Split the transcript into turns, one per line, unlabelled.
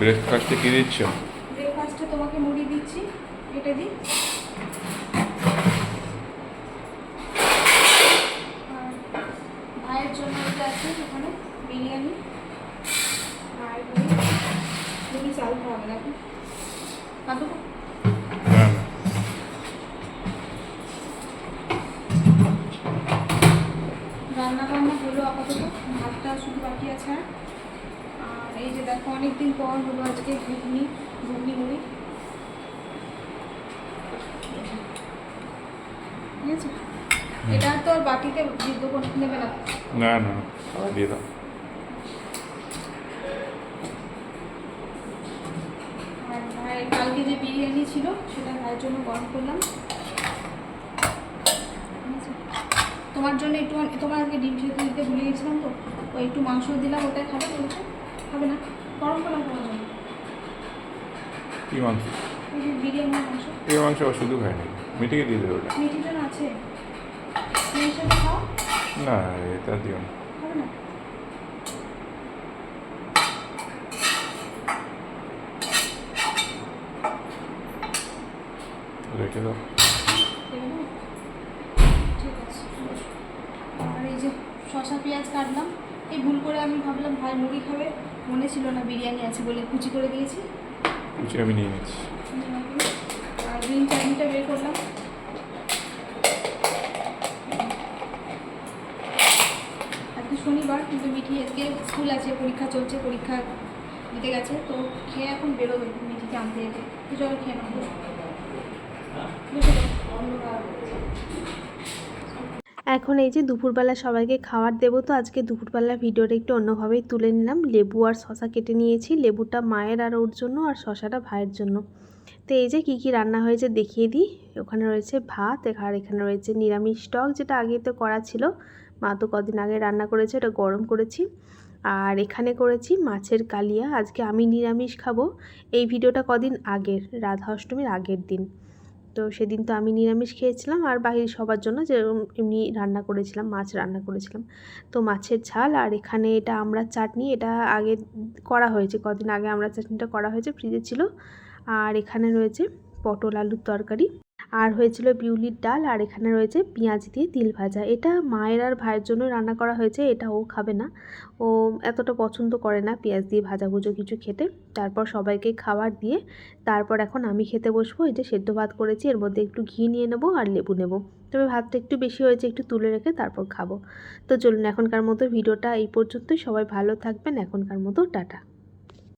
ব্রেকফাস্টে কী দিচ্ছ?
ব্রেকফাস্টে তোমাকে মুড়ি দিচ্ছি এটা দিই। ভাইয়ের জন্য এটা আছে ওখানে বিরিয়ানি। আর মুড়ি মুড়ি চাল খাওয়াবে নাকি? কাকু?
না
রান্না বান্না হলো আপাতত ভাতটা শুধু বাকি আছে আর। এই যে দেখো অনেকদিন পর হলো আজকে ঘুগনি ঘুগনি মুড়ি। ঠিক আছে? এটা তো আর বাটিতে সিদ্ধ করতে নেবে না।
না না দিয়ে দাও।
ভাই কালকে যে বিরিয়ানি ছিল সেটা ভাইয়ের জন্য গরম করলাম? তোমার জন্য একটু তোমার আজকে ডিম সেদ্ধ দিতে ভুলে গেছিলাম তো ওই একটু মাংস দিলাম ওটাই খাবে বলেছে। খাবে না। গরম করলাম তোমার জন্য
কী মাংস?
বিরিয়ানির মাংস।
এই মাংস শুধু খাই নাকি মিটিকে দিয়ে দেবে ওটা।
মিষ্টি জন আছে। মেয়ের সাথে খাও।
না এটা দিও না।
খাবে না?
রেখে দাও।
ঠিক আছে। আর এই যে শশা পেঁয়াজ কাটলাম। এই ভুল করে আমি ভাবলাম ভাই মুড়ি খাবে। মনে ছিল না বিরিয়ানি আছে বলে কুচি করে দিয়েছি।
কিছু আমি নিয়ে নিচ্ছি।
আর গ্রিন চাটনিটা বের করলাম। আজকে শনিবার কিন্তু মিঠি আজকে স্কুল আছে পরীক্ষা চলছে পরীক্ষা দিতে গেছে তো খেয়ে এখন বেরোবে মিঠিকে আনতে যেতে তো চলো খেয়ে নেব বসে।
এখন এই যে দুপুরবেলা সবাইকে খাবার দেবো, তো আজকে দুপুরবেলা ভিডিওটা একটু অন্যভাবেই তুলে নিলাম। লেবু আর শশা কেটে নিয়েছি, লেবুটা মায়ের আর ওর জন্য আর শশাটা ভাইয়ের জন্য। তো এই যে কী কী রান্না হয়েছে দেখিয়ে দিই। ওখানে রয়েছে ভাত, আর এখানে রয়েছে নিরামিষ টক, যেটা আগে তো করা ছিল। মা তো কদিন আগে রান্না করেছে, ওটা গরম করেছি। আর এখানে করেছি মাছের কালিয়া। আজকে আমি নিরামিষ খাব। এই ভিডিওটা কদিন আগের, রাধা অষ্টমীর আগের দিন। তো সেদিন তো আমি নিরামিষ খেয়েছিলাম আর বাহির সবার জন্য যে এমনি রান্না করেছিলাম, মাছ রান্না করেছিলাম। তো মাছের ঝাল আর এখানে এটা আমরা চাটনি, এটা আগে করা হয়েছে, কদিন আগে আমরা চাটনিটা করা হয়েছে, ফ্রিজে ছিল। আর এখানে রয়েছে পটল আলুর তরকারি। আর হয়েছিল বিউলির ডাল, আর এখানে রয়েছে পেঁয়াজ দিয়ে তিল ভাজা। এটা মায়ের আর ভাইয়ের জন্য রান্না করা হয়েছে, এটা ও খাবে না। ও এতটা পছন্দ করে না পেঁয়াজ দিয়ে ভাজা ভাজাভুজো কিছু খেতে। তারপর সবাইকে খাবার দিয়ে তারপর এখন আমি খেতে বসবো। এই যে সেদ্ধ ভাত করেছি, এর মধ্যে একটু ঘি নিয়ে নেব আর লেবু নেব। তবে ভাতটা একটু বেশি হয়েছে, একটু তুলে রেখে তারপর খাব। তো চলুন এখনকার মতো ভিডিওটা এই পর্যন্তই। সবাই ভালো থাকবেন, এখনকার মতো টাটা।